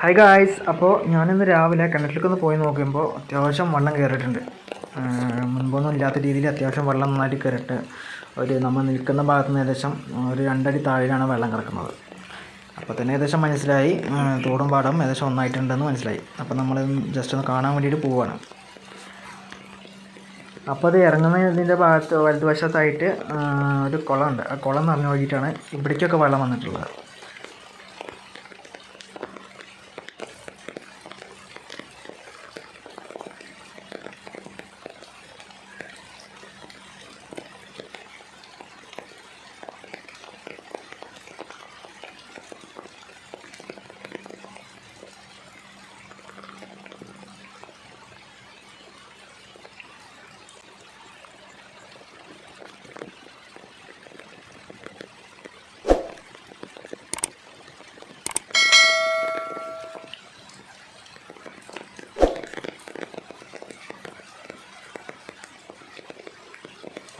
Hi guys അപ്പോൾ ഞാനിന്ന് രാവിലെ കിണറ്റിലേക്കൊന്ന് പോയി നോക്കുമ്പോൾ അത്യാവശ്യം വെള്ളം കയറിയിട്ടുണ്ട് മുൻപൊന്നും ഇല്ലാത്ത രീതിയിൽ അത്യാവശ്യം വെള്ളം നന്നായിട്ട് കയറിയിട്ട് ഒരു നമ്മൾ നിൽക്കുന്ന ഭാഗത്ത് നിന്ന് ഏകദേശം ഒരു രണ്ടടി താഴെയാണ് വെള്ളം കിടക്കുന്നത്. അപ്പോൾ തന്നെ ഏകദേശം മനസ്സിലായി തോടും പാടം ഏകദേശം ഒന്നായിട്ടുണ്ടെന്ന് മനസ്സിലായി. അപ്പോൾ നമ്മൾ ജസ്റ്റ് ഒന്ന് കാണാൻ വേണ്ടിയിട്ട് പോവുകയാണ് അപ്പോൾ അത് ഇറങ്ങുന്നതിന്റെ ഭാഗത്ത് വലതുവശത്തായിട്ട് ഒരു കുളമുണ്ട് ആ കുളം നിറഞ്ഞു നോക്കിയിട്ടാണ് ഇവിടേക്കൊക്കെ വെള്ളം വന്നിട്ടുള്ളത്.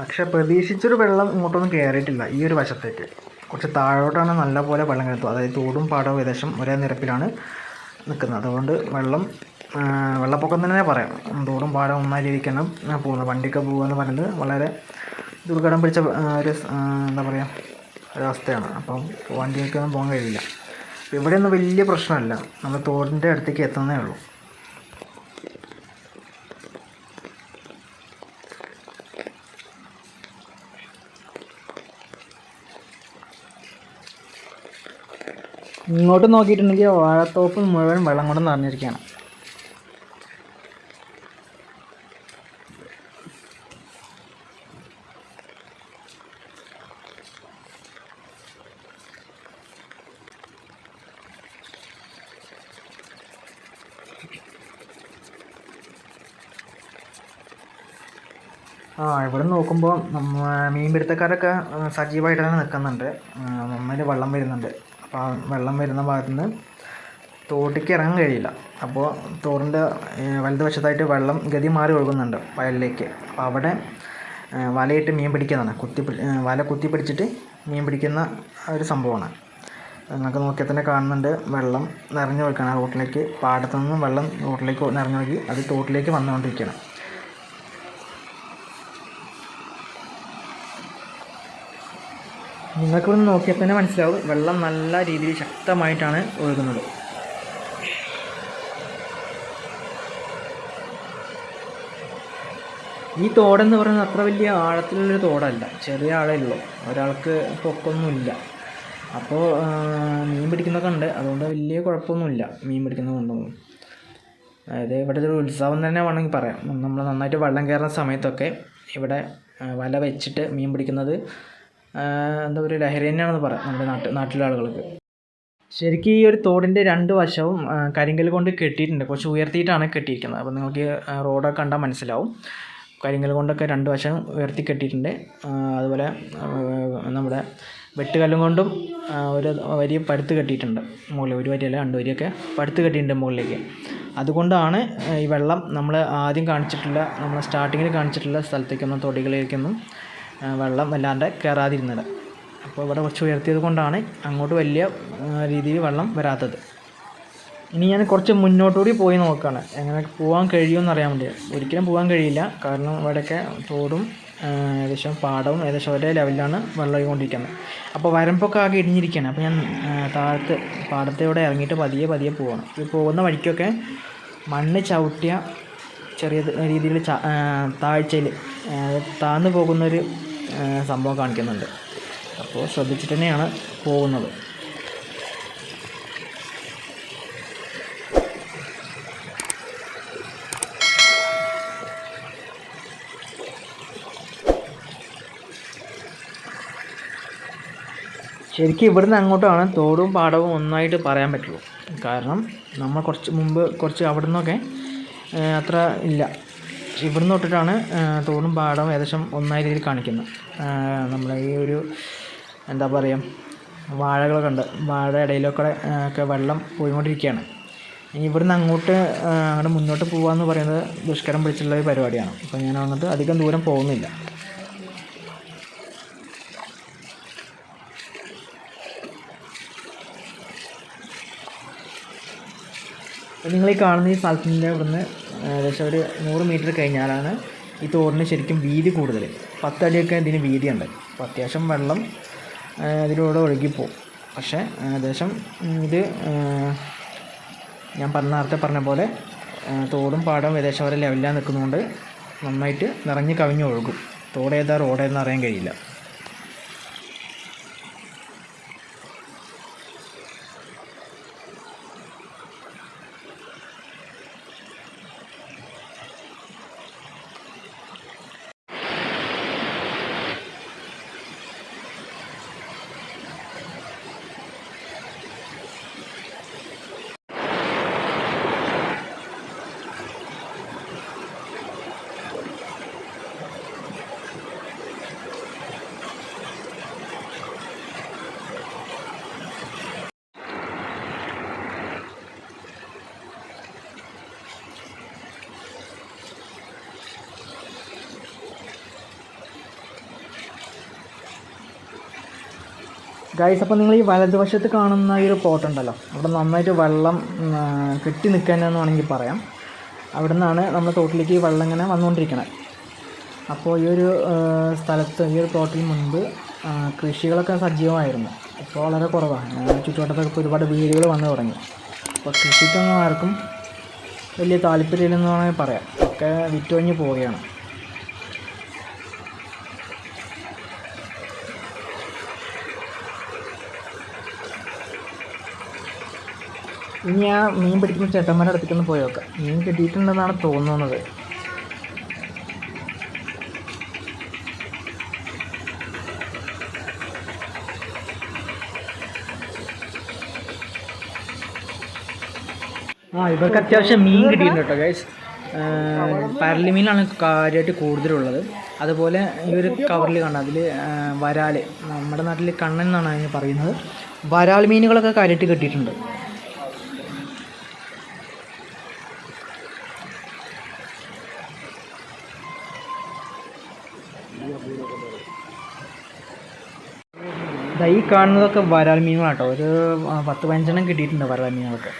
പക്ഷെ പ്രതീക്ഷിച്ചൊരു വെള്ളം ഇങ്ങോട്ടൊന്നും കയറിയിട്ടില്ല ഈ ഒരു വശത്തേക്ക്. കുറച്ച് താഴോട്ടാണ് നല്ല പോലെ വെള്ളം കയറുന്നത് അതായത് തോടും പാടവും ഏകദേശം ഒരേ നിരപ്പിലാണ് നിൽക്കുന്നത്. അതുകൊണ്ട് വെള്ളം വെള്ളപ്പൊക്കം തന്നെ പറയാം. തോടും പാടവും ഒന്നായി രീതിക്കാണ് പോകുന്നത്. വണ്ടിയൊക്കെ പോകുക എന്ന് പറയുന്നത് വളരെ ദുർഘടം പിടിച്ച ഒരു എന്താ പറയുക ഒരവസ്ഥയാണ് അപ്പം വണ്ടിയൊക്കെ ഒന്നും പോകാൻ കഴിയില്ല. ഇവിടെയൊന്നും വലിയ പ്രശ്നമല്ല. നമ്മൾ തോടിന്റെ അടുത്തേക്ക് എത്തുന്നേ ഉള്ളൂ. ഇങ്ങോട്ട് നോക്കിയിട്ടുണ്ടെങ്കിൽ വാഴത്തോപ്പ് മുഴുവൻ വെള്ളം കൊണ്ട് നിറഞ്ഞിരിക്കുകയാണ്. ആ ഇവിടെ നോക്കുമ്പോൾ നമ്മ മീൻപിടുത്തക്കാരൊക്കെ സജീവമായിട്ട് തന്നെ നിൽക്കുന്നുണ്ട്. നന്നായിട്ട് വെള്ളം വരുന്നുണ്ട്. വെള്ളം വരുന്ന ഭാഗത്ത് നിന്ന് തോട്ടിലേക്ക് ഇറങ്ങാൻ കഴിയില്ല. അപ്പോൾ തോടിന്റെ വലതുവശത്തായിട്ട് വെള്ളം ഗതി മാറി ഒഴുകുന്നുണ്ട് വയലിലേക്ക്. അപ്പോൾ അവിടെ വലയിട്ട് മീൻ പിടിക്കുന്നതാണ്. കുത്തി വല കുത്തി പിടിച്ചിട്ട് മീൻ പിടിക്കുന്ന ഒരു സംഭവമാണ്. നിങ്ങൾക്ക് നോക്കിയാൽ തന്നെ കാണുന്നുണ്ട് വെള്ളം നിറഞ്ഞു ഒഴുക്കുകയാണ് ആ റോട്ടിലേക്ക് പാടത്തു നിന്നും വെള്ളം റോട്ടിലേക്ക് നിറഞ്ഞു ഒഴുകി അത് തോട്ടിലേക്ക് വന്നുകൊണ്ടിരിക്കുകയാണ്. നിങ്ങൾക്കിവിടെ നോക്കിയാൽ തന്നെ മനസ്സിലാവും. വെള്ളം നല്ല രീതിയിൽ ശക്തമായിട്ടാണ് ഒഴുകുന്നത്. ഈ തോടെന്ന് പറയുന്നത് അത്ര വലിയ ആഴത്തിലുള്ളൊരു തോടല്ല. ചെറിയ ആഴേ ഉള്ളൂ. ഒരാൾക്ക് പൊക്കൊന്നുമില്ല അപ്പോൾ മീൻ പിടിക്കുന്നൊക്കെ ഉണ്ട്. അതുകൊണ്ട് വലിയ കുഴപ്പമൊന്നുമില്ല. മീൻ പിടിക്കുന്നത് കൊണ്ടൊന്നും അതായത് ഇവിടെ ഒരു ഉത്സവം തന്നെ വേണമെങ്കിൽ പറയാം. നമ്മൾ നന്നായിട്ട് വെള്ളം കയറുന്ന സമയത്തൊക്കെ ഇവിടെ വല വെച്ചിട്ട് മീൻ പിടിക്കുന്നത് എന്താ പറയുക ലഹരി തന്നെയാണെന്ന് പറയാം നമ്മുടെ നാട്ടിൽ നാട്ടിലെ ആളുകൾക്ക്. ശരിക്കും ഈ ഒരു തോടിന്റെ രണ്ട് വശവും കരിങ്കൽ കൊണ്ട് കെട്ടിയിട്ടുണ്ട്. കുറച്ച് ഉയർത്തിയിട്ടാണ് കെട്ടിയിരിക്കുന്നത്. അപ്പോൾ നിങ്ങൾക്ക് റോഡൊക്കെ കണ്ടാൽ മനസ്സിലാവും. കരിങ്കൽ കൊണ്ടൊക്കെ രണ്ട് വശം ഉയർത്തി കെട്ടിയിട്ടുണ്ട്. അതുപോലെ നമ്മുടെ വെട്ടുകല്ലും കൊണ്ടും ഒരു വരി പടുത്ത് കെട്ടിയിട്ടുണ്ട്. മുകളിൽ ഒരു വരിയല്ല രണ്ട് വരിയൊക്കെ പടുത്ത് കെട്ടിയിട്ടുണ്ട് മുകളിലേക്ക്. അതുകൊണ്ടാണ് ഈ വെള്ളം നമ്മൾ ആദ്യം കാണിച്ചിട്ടുള്ള നമ്മൾ സ്റ്റാർട്ടിങ്ങിൽ കാണിച്ചിട്ടുള്ള സ്ഥലത്തേക്കൊന്നും തൊടികളിലേക്കൊന്നും വെള്ളം വല്ലാണ്ട് കയറാതിരുന്നത് അപ്പോൾ ഇവിടെ കുറച്ച് ഉയർത്തിയത് കൊണ്ടാണ് അങ്ങോട്ട് വലിയ രീതിയിൽ വെള്ളം വരാത്തത്. ഇനി ഞാൻ കുറച്ച് മുന്നോട്ടുകൂടി പോയി നോക്കുകയാണ് എങ്ങനെ പോകാൻ കഴിയുമെന്ന് അറിയാൻ വേണ്ടി. ഒരിക്കലും പോകാൻ കഴിയില്ല. കാരണം ഇവിടെയൊക്കെ തോടും ഏകദേശം പാടവും ഏകദേശം ഒരേ ലെവലിലാണ് വെള്ളം ഒഴുകിക്കൊണ്ടിരിക്കുന്നത് അപ്പോൾ വരമ്പൊക്കെ ആകെ ഇടിഞ്ഞിരിക്കുകയാണ്. അപ്പോൾ ഞാൻ താഴത്ത് പാടത്തോടെ ഇറങ്ങിയിട്ട് പതിയെ പതിയെ പോവാണ്. ഈ പോകുന്ന വഴിക്കൊക്കെ മണ്ണ് ചവിട്ടിയ ചെറിയ രീതിയിൽ താഴ്ചയിൽ താഴ്ന്നു പോകുന്നൊരു സംഭവം കാണിക്കുന്നുണ്ട്. അപ്പോൾ ശ്രദ്ധിച്ചിട്ട് തന്നെയാണ് പോകുന്നത്. ശരിക്കും ഇവിടുന്ന് അങ്ങോട്ടാണ് തോടും പാടവും ഒന്നായിട്ട് പറയാൻ പറ്റുള്ളൂ. കാരണം നമ്മൾ കുറച്ച് മുമ്പ് കുറച്ച് അവിടെ നിന്നൊക്കെ അത്ര ഇല്ല. ഇവിടുന്ന് തൊട്ടിട്ടാണ് തോടും പാടവും ഏകദേശം ഒന്നായ രീതിയിൽ കാണിക്കുന്നത്. നമ്മൾ ഈ ഒരു എന്താ പറയുക വാഴകളൊക്കെ ഉണ്ട്. വാഴ ഇടയിലൊക്കെ ഒക്കെ വെള്ളം പോയിക്കൊണ്ടിരിക്കുകയാണ്. ഇനി ഇവിടുന്ന് അങ്ങോട്ട് അങ്ങോട്ട് മുന്നോട്ട് പോകാമെന്ന് പറയുന്നത് ദുഷ്കരം പിടിച്ചുള്ള ഒരു പരിപാടിയാണ്. അപ്പോൾ ഞാൻ അങ്ങോട്ട് അധികം ദൂരം പോകുന്നില്ല. നിങ്ങൾ ഈ കാണുന്ന ഈ സ്ഥലത്തിന്റെ ഇവിടുന്ന് ഏകദേശം ഒരു നൂറ് മീറ്റർ കഴിഞ്ഞാലാണ് ഈ തോടിന് ശരിക്കും വീതി കൂടുതൽ. പത്തടിയൊക്കെ ഇതിന് വീതിയുണ്ട്. അപ്പോൾ അത്യാവശ്യം വെള്ളം ഇതിലൂടെ ഒഴുകിപ്പോവും പക്ഷേ ഏകദേശം ഇത് ഞാൻ പറഞ്ഞ നേരത്തെ പറഞ്ഞ പോലെ തോടും പാടവും ഏകദേശം ഒരു ലെവലിലാണ് നിൽക്കുന്നതുകൊണ്ട് നന്നായിട്ട് നിറഞ്ഞ് കവിഞ്ഞ് ഒഴുകും. തോടേതാ റോഡേതെന്ന് അറിയാൻ കഴിയില്ല. ഗൈസ് അപ്പോൾ നിങ്ങൾ ഈ വലതുവശത്ത് കാണുന്ന ഈ ഒരു പ്ലോട്ട് ഉണ്ടല്ലോ. അവിടെ നന്നായിട്ട് വെള്ളം കെട്ടി നിൽക്കാനെന്ന് വേണമെങ്കിൽ പറയാം. അവിടെ നിന്നാണ് നമ്മുടെ തോട്ടിലേക്ക് ഈ വെള്ളം ഇങ്ങനെ വന്നുകൊണ്ടിരിക്കുന്നത് അപ്പോൾ ഈ ഒരു സ്ഥലത്ത് ഈ ഒരു പ്ലോട്ടിൽ മുൻപ് കൃഷികളൊക്കെ സജീവമായിരുന്നു. ഇപ്പോൾ വളരെ കുറവാണ്. ചുറ്റുവട്ടത്തൊക്കെ ഒരുപാട് വീടുകൾ വന്നു തുടങ്ങി. അപ്പോൾ കൃഷിക്കൊന്നും ആർക്കും വലിയ താല്പര്യമില്ലെന്ന് വേണമെങ്കിൽ പറയാം. ഒക്കെ വിറ്റൊഴിഞ്ഞ് പോവുകയാണ്. ഇനി ആ മീൻ പിടിക്കുന്ന ചേട്ടന്മാരുടെ അടുത്തേക്കൊന്ന് പോയി നോക്കാം. മീൻ കിട്ടിയിട്ടുണ്ടെന്നാണ് തോന്നുന്നത്. ആ ഇവർക്ക് അത്യാവശ്യം മീൻ കിട്ടിയിട്ടുണ്ട് കേട്ടോ ഗൈസ് പരലി മീനാണ് കാര്യമായിട്ട് കൂടുതലുള്ളത്. അതുപോലെ ഈ ഒരു കവറിൽ കണ്ട അതിൽ വരാൽ നമ്മുടെ നാട്ടിൽ കണ്ണൻ എന്നാണ് അതിന് പറയുന്നത്. വരാൽ മീനുകളൊക്കെ കാര്യമായിട്ട് കിട്ടിയിട്ടുണ്ട്. ഈ കാണുന്നതൊക്കെ വരാൽ മീനുകളാട്ടോ. ഒരു പത്ത് പതിനഞ്ചെണ്ണം കിട്ടിയിട്ടുണ്ട് വരാൽ മീനുകളൊക്കെ.